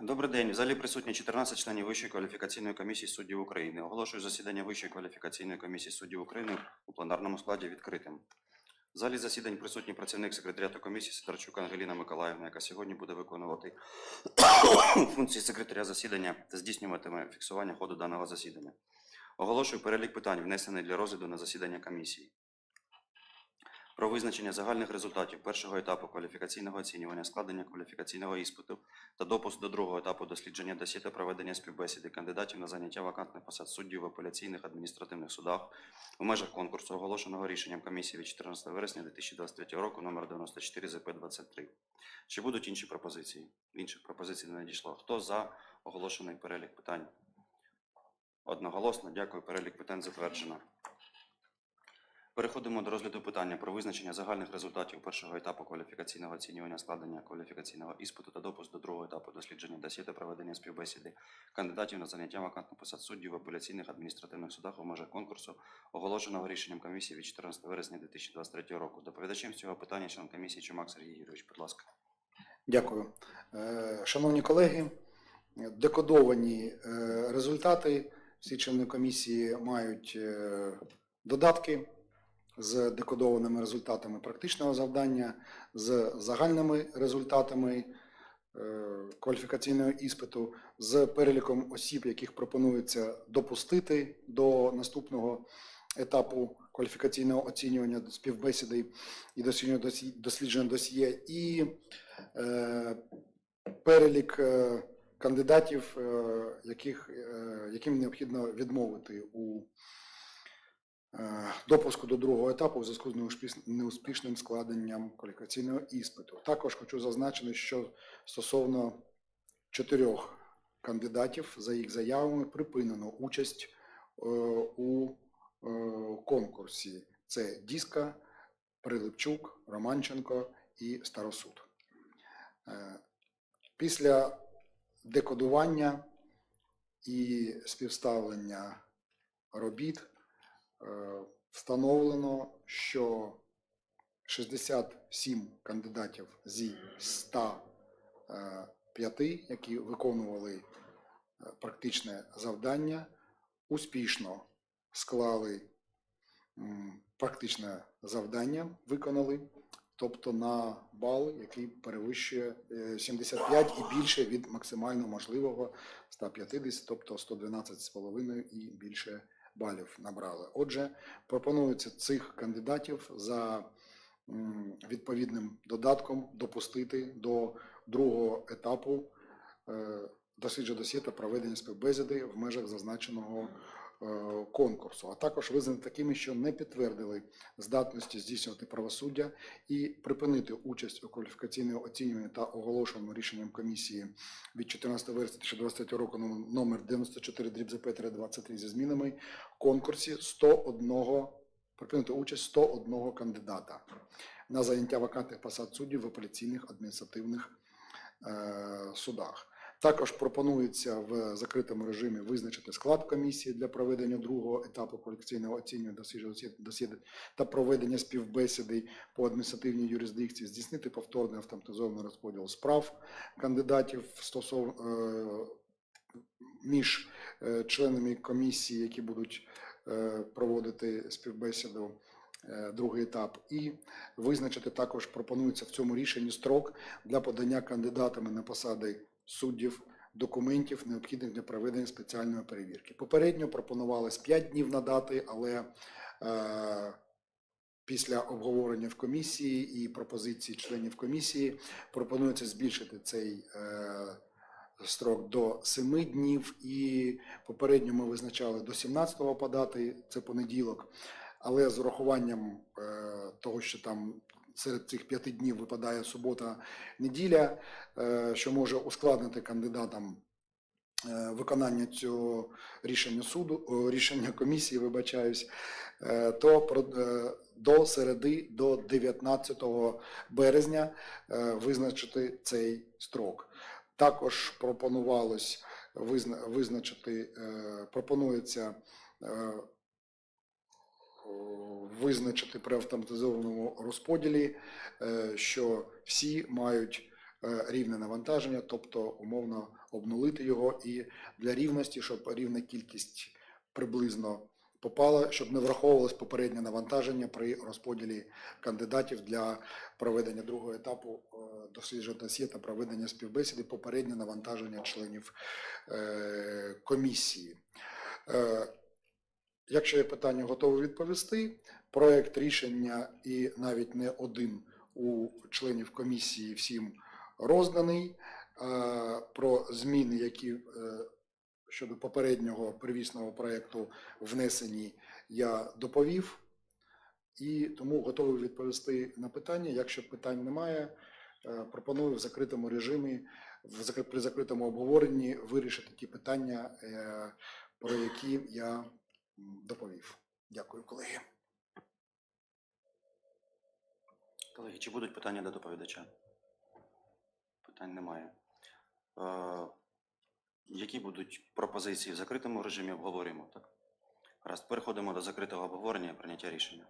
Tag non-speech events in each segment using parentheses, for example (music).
Добрий день. В залі присутні 14 членів Вищої кваліфікаційної комісії суддів України. Оголошую засідання Вищої кваліфікаційної комісії суддів України у пленарному складі відкритим. В залі засідань присутній працівник секретаріату комісії Сидорчук Ангеліна Миколаївна, яка сьогодні буде виконувати (coughs) функції секретаря засідання та здійснюватиме фіксування ходу даного засідання. Оголошую перелік питань, внесений для розгляду на засідання комісії. Про визначення загальних результатів першого етапу кваліфікаційного оцінювання, складення кваліфікаційного іспиту та допуск до другого етапу дослідження досі та проведення співбесіди кандидатів на заняття вакантних посад суддів в апеляційних адміністративних судах у межах конкурсу, оголошеного рішенням комісії від 14 вересня 2023 року номер 94 ЗП 23. Чи будуть інші пропозиції? Інших пропозицій не надійшло. Хто за оголошений перелік питань? Одноголосно, дякую. Перелік питань затверджено. Переходимо до розгляду питання про визначення загальних результатів першого етапу кваліфікаційного оцінювання складення кваліфікаційного іспиту та допуск до другого етапу дослідження досі та проведення співбесіди кандидатів на заняття вакантних посад суддів в апеляційних адміністративних судах у межах конкурсу, оголошеного рішенням комісії від 14 вересня 2023 року. Доповідачем з цього питання член комісії Чумак Сергій Юрійович, будь ласка. Дякую. Е, Шановні колеги, декодовані е, результати. Всі члени комісії мають е, додатки з декодованими результатами практичного завдання, з загальними результатами е, кваліфікаційного іспиту, з переліком осіб, яких пропонується допустити до наступного етапу кваліфікаційного оцінювання співбесіди і дослідження досьє, і е, перелік е, кандидатів, е, яких, яким необхідно відмовити у допуску до другого етапу в зв'язку з неуспішним складенням кваліфікаційного іспиту. Також хочу зазначити, що стосовно чотирьох кандидатів за їх заявами припинено участь е, у е, конкурсі. Це Діска, Прилипчук, Романченко і Старосуд. Е, Після декодування і співставлення робіт е, встановлено, що 67 кандидатів зі 105, які виконували е, практичне завдання, успішно склали практичне завдання, виконали, тобто на бал, який перевищує е, 75 і більше від максимально можливого 150, тобто 112,5 і більше балів набрали. Отже, пропонується цих кандидатів за відповідним додатком допустити до другого етапу е, дослідження досі та проведення співбесіди в межах зазначеного конкурсу, а також визнати такими, що не підтвердили здатності здійснювати правосуддя і припинити участь у кваліфікаційному оцінюванні та оголошеному рішенням комісії від 14 вересня 2023 року ном- номер 94 дріб ЗП 23 зі змінами конкурсі 101 припинити участь 101 кандидата на заняття вакантних посад суддів в апеляційних адміністративних е, судах. Також пропонується в закритому режимі визначити склад комісії для проведення другого етапу кваліфікаційного оцінювання досліджень та проведення співбесіди по адміністративній юрисдикції, здійснити повторний автоматизований розподіл справ кандидатів стосовно е, між е, членами комісії, які будуть е, проводити співбесіду. Другий етап, і визначити також пропонується в цьому рішенні строк для подання кандидатами на посади суддів документів, необхідних для проведення спеціальної перевірки. Попередньо пропонувалось 5 днів надати, але е, після обговорення в комісії і пропозиції членів комісії пропонується збільшити цей е, строк до 7 днів. І попередньо ми визначали до 17-го подати, це понеділок. Але з урахуванням е, того, що там серед цих п'яти днів випадає субота, неділя, е, що може ускладнити кандидатам е, виконання цього рішення суду, рішення комісії, вибачаюсь, е, то до середи, до 19 березня визначити цей строк. Також пропонувалось визначити, пропонується визначити при автоматизованому розподілі, е, що всі мають е, рівне навантаження, тобто умовно обнулити його і для рівності, щоб рівна кількість приблизно попала, щоб не враховувалось попереднє навантаження при розподілі кандидатів для проведення другого етапу е, дослідження досьє та проведення співбесіди, попереднє навантаження членів е, комісії. Якщо є питання, готовий відповісти. Проект рішення і навіть не один у членів комісії всім розданий. Е, Про зміни, які е, щодо попереднього первісного проекту внесені, я доповів. І тому готовий відповісти на питання. Якщо питань немає, е, пропоную в закритому режимі, в при закритому обговоренні вирішити ті питання, про які я доповів. Дякую, колеги. Колеги, чи будуть питання до доповідача? Питань немає. Е, які будуть пропозиції в закритому режимі обговорюємо, так? Раз, переходимо до закритого обговорення і прийняття рішення.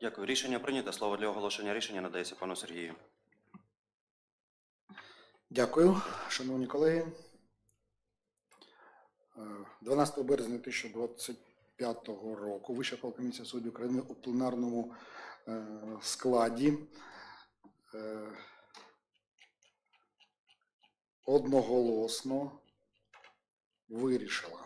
Дякую. Рішення прийнято. Слово для оголошення рішення надається пану Сергію. Дякую, шановні колеги. Е, 12 березня 2025 року Вища комісія суддів України у пленарному е, складі е, одноголосно вирішила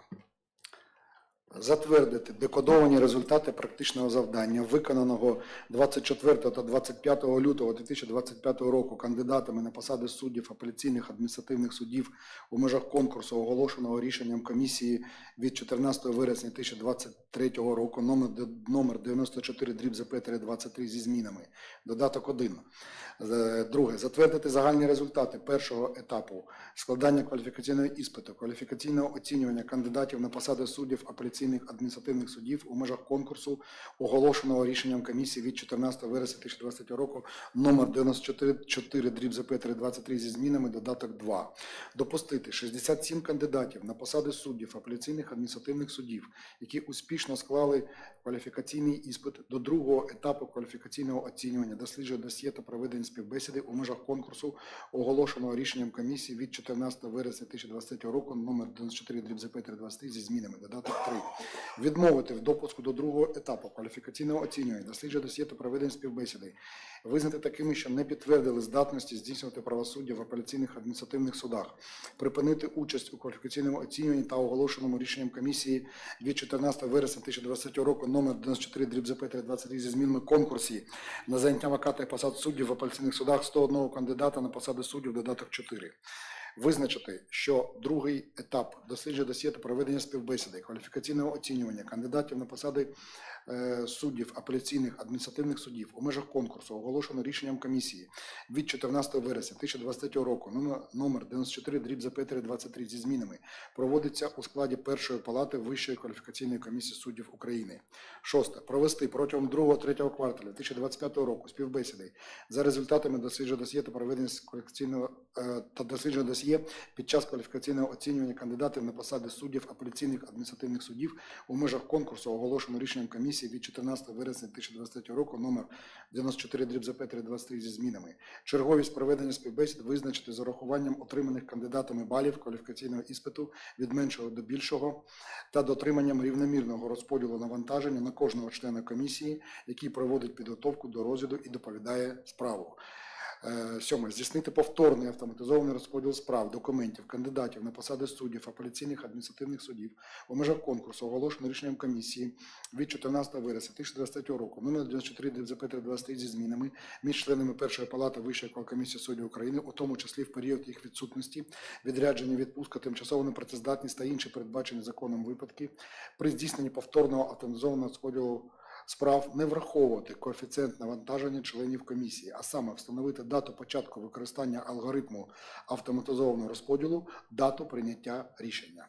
затвердити декодовані результати практичного завдання, виконаного 24 та 25 лютого 2025 року кандидатами на посади суддів апеляційних адміністративних судів у межах конкурсу, оголошеного рішенням комісії від 14 вересня 2023 року, номер 94 дріб ЗП 23 зі змінами. Додаток 1. Друге. Затвердити загальні результати першого етапу складання кваліфікаційного іспиту, кваліфікаційного оцінювання кандидатів на посади суддів апеляційних адміністративних судів у межах конкурсу, оголошеного рішенням комісії від 14 вересня 2023 року, номер 94 дріб ЗП 323 зі змінами, додаток 2. Допустити 67 кандидатів на посади суддів апеляційних адміністративних судів, які успішно склали кваліфікаційний іспит до другого етапу кваліфікаційного оцінювання, дослідження досьє та проведення співбесіди у межах конкурсу, оголошеного рішенням комісії від 14 вересня 2023 року, номер 94 дріб ЗП 323 зі змінами, додаток 3. Відмовити в допуску до другого етапу кваліфікаційного оцінювання, дослідження досьє та проведення співбесіди, визнати такими, що не підтвердили здатності здійснювати правосуддя в апеляційних адміністративних судах, припинити участь у кваліфікаційному оцінюванні та оголошеному рішенням комісії від 14 вересня 2023 року номер 94 дріб ЗП 323 зі змінами конкурсі на заняття вакантних посад суддів в апеляційних судах 101 кандидата на посади суддів додаток 4. Визначити, що другий етап дослідження досьє та проведення співбесіди, кваліфікаційного оцінювання кандидатів на посади суддів апеляційних адміністративних судів у межах конкурсу оголошено рішенням комісії від 14 вересня 2023 року номер, номер 94 дріб ЗП 23 зі змінами проводиться у складі першої палати Вищої кваліфікаційної комісії суддів України. Шосте. Провести протягом другого третього кварталу 2025 року співбесіди за результатами дослідження досьє та проведення кваліфікаційного е, та дослідження досьє під час кваліфікаційного оцінювання кандидатів на посади суддів апеляційних адміністративних судів у межах конкурсу, оголошено рішенням комісії від 14 вересня 2023 року номер 94 дріб ЗП 323 зі змінами. Черговість проведення співбесід визначити з урахуванням отриманих кандидатами балів кваліфікаційного іспиту від меншого до більшого та дотриманням рівномірного розподілу навантаження на кожного члена комісії, який проводить підготовку до розгляду і доповідає справу. Е, Сьоме. Здійснити повторний автоматизований розподіл справ, документів, кандидатів на посади суддів апеляційних адміністративних судів у межах конкурсу, оголошено рішенням комісії від 14 вересня 2023 року, номер 94 ДЗП 323 зі змінами між членами першої палати Вищої комісії суддів України, у тому числі в період їх відсутності, відрядження відпустка, тимчасова непрацездатність та інші передбачені законом випадки при здійсненні повторного автоматизованого розподілу справ не враховувати коефіцієнт навантаження членів комісії, а саме встановити дату початку використання алгоритму автоматизованого розподілу, дату прийняття рішення.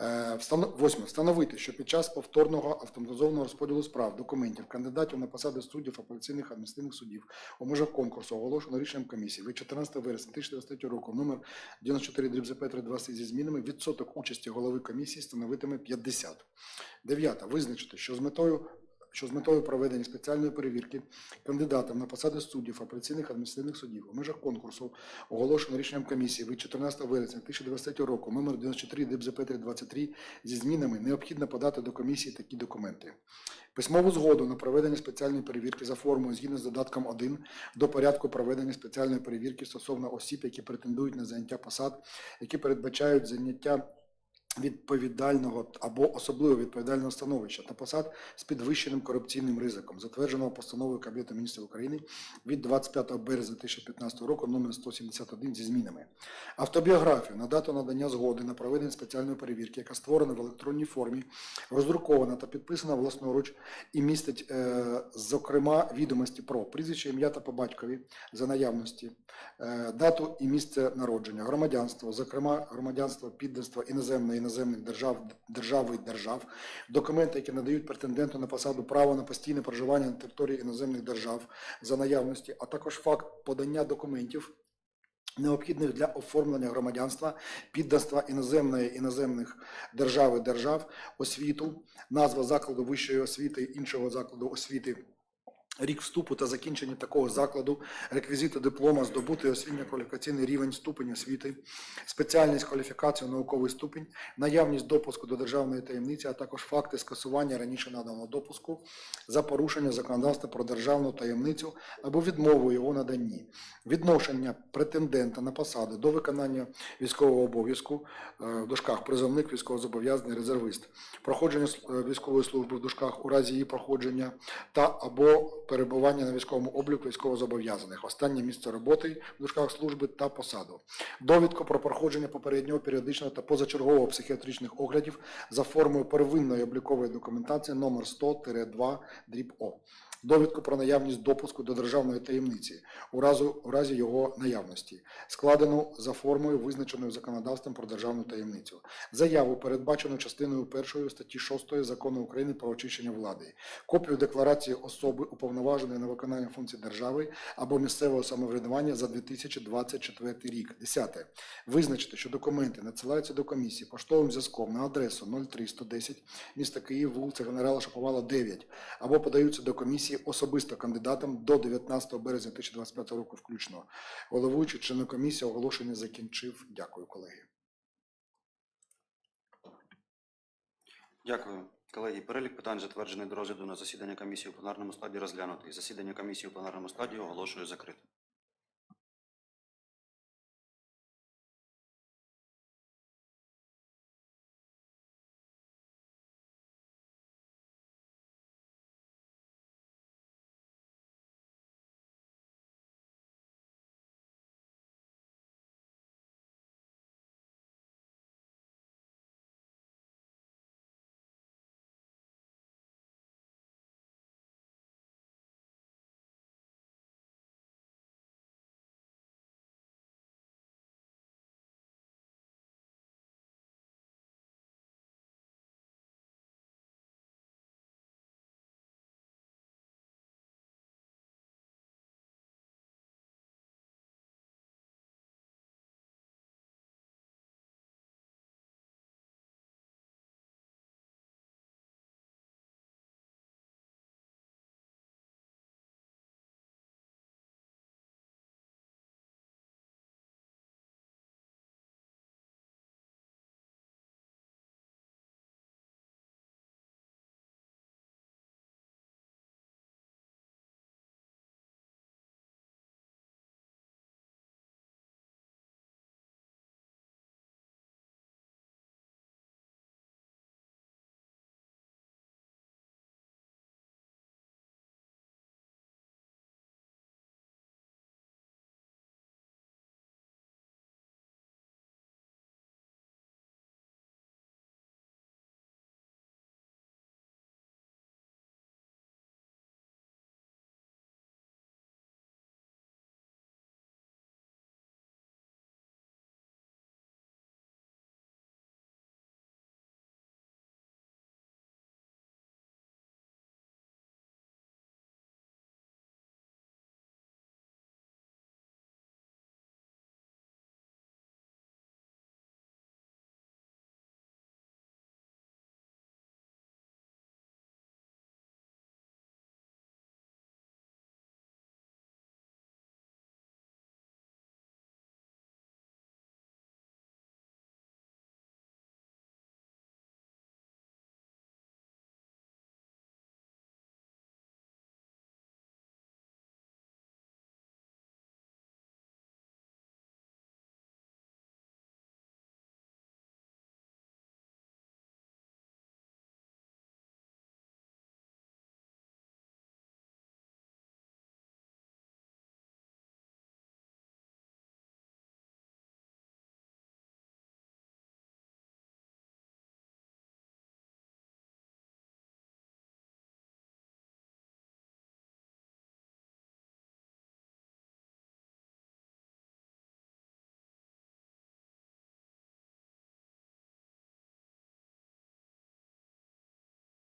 Е, Восьме. Встановити, що під час повторного автоматизованого розподілу справ, документів, кандидатів на посади суддів апеляційних адміністративних судів у межах конкурсу, оголошено рішенням комісії від 14 вересня 2023 року, номер 94 дріб ЗП 320 зі змінами, відсоток участі голови комісії становитиме 50. Дев'яте. Визначити, що з метою що з метою проведення спеціальної перевірки кандидатам на посади суддів апеляційних адміністративних судів у межах конкурсу, оголошено рішенням комісії від 14 вересня 2023 року, номер 94 ДБЗП 323 зі змінами необхідно подати до комісії такі документи. Письмову згоду на проведення спеціальної перевірки за формою згідно з додатком 1 до порядку проведення спеціальної перевірки стосовно осіб, які претендують на заняття посад, які передбачають заняття відповідального або особливо відповідального становища та посад з підвищеним корупційним ризиком, затвердженого постановою Кабінету міністрів України від 25 березня 2015 року номер 171 зі змінами. Автобіографію на дату надання згоди на проведення спеціальної перевірки, яка створена в електронній формі, роздрукована та підписана власноруч і містить, е, зокрема, відомості про прізвище, ім'я та по батькові за наявності, е, дату і місце народження, громадянство, зокрема громадянство, підданство іноземної іноземних держав, держави і держав, документи, які надають претенденту на посаду право на постійне проживання на території іноземних держав за наявності, а також факт подання документів. Необхідних для оформлення громадянства, підданства іноземної іноземних держав і держав, освіту, назва закладу вищої освіти, іншого закладу освіти, рік вступу та закінчення такого закладу, реквізити диплома, здобутий освітньо-кваліфікаційний рівень ступень освіти, спеціальність кваліфікацію, науковий ступінь, наявність допуску до державної таємниці, а також факти скасування раніше наданого допуску за порушення законодавства про державну таємницю або відмову його наданні, відношення претендента на посаду до виконання військового обов'язку е, в дужках призовник військовозобов'язаний резервист, проходження е, військової служби в дужках у разі її проходження та або перебування на військовому обліку військовозобов'язаних, останнє місце роботи в дужках служби та посаду, довідку про проходження попереднього періодичного та позачергового психіатричних оглядів за формою первинної облікової документації номер 100-2 дріб О. Довідку про наявність допуску до державної таємниці у разі, у разі його наявності, складену за формою, визначеною законодавством про державну таємницю, заяву, передбачену частиною 1 статті 6 Закону України про очищення влади, копію декларації особи, уповноваженої на виконання функцій держави або місцевого самоврядування за 2024 рік. 10. Визначити, що документи надсилаються до комісії поштовим зв'язком на адресу 03110 міста Київ, вулиця Генерала Шаповала, 9, або подаються до комісії особисто кандидатам до 19 березня 2025 року включно. Головуючий члену комісії оголошення закінчив. Дякую, колеги. Дякую. Колеги, перелік питань затверджений до розгляду на засідання комісії у пленарному складі розглянутий. Засідання комісії у пленарному складі оголошую закритим.